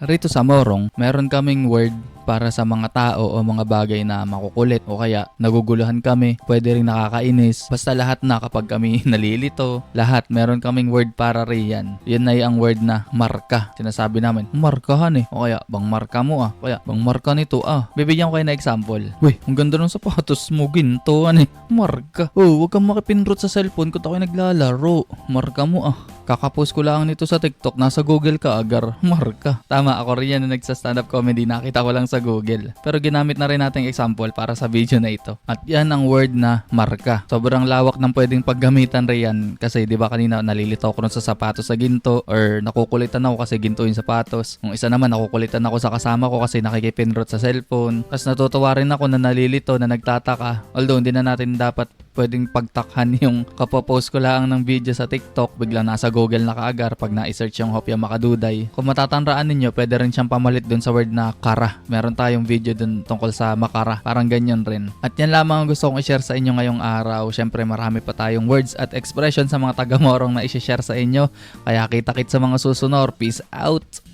Rito sa Morong, meron kaming word para sa mga tao o mga bagay na makukulit o kaya naguguluhan kami, pwede rin nakakainis. Basta lahat na kapag kami nalilito, lahat meron kaming word para riyan. Yun na yung word na marka. Sinasabi namin, markahan eh. O kaya, bang marka mo ah. O kaya, bang marka nito ah. Bibigyan ko kayo na example. Uy, ang ganda ng sapatos mo, ginto, ano eh. Marka. Oh, huwag kang makipinrot sa cellphone kung ako'y naglalaro. Marka mo ah. Kakapost ko lang nito sa TikTok, nasa Google ka agar, marka. Tama, ako rin yan na nagsa stand-up comedy, nakita ko lang sa Google. Pero ginamit na rin nating example para sa video na ito. At yan ang word na marka. Sobrang lawak ng pwedeng paggamitan riyan kasi 'di ba kanina nalilito ako sa sapatos sa ginto or nakukulitan ako kasi ginto yung sapatos. Yung isa naman nakukulitan ako sa kasama ko kasi nakikipinrot sa cellphone. Tapos natutuwa rin ako na nalilito na nagtataka. Although hindi na natin dapat pwedeng pagtakhan yung kapopost ko lang ng video sa TikTok, bigla nasa Google na kaagar pag na-search yung Hopya Makaduday. Kung matatandaan ninyo, pwede rin siyang pamalit dun sa word na kara. Meron tayong video dun tungkol sa makara. Parang ganyan rin. At yan lamang ang gusto kong i-share sa inyo ngayong araw. Syempre marami pa tayong words at expression sa mga taga-morong na i-share sa inyo. Kaya kita-kit sa mga susunod. Peace out!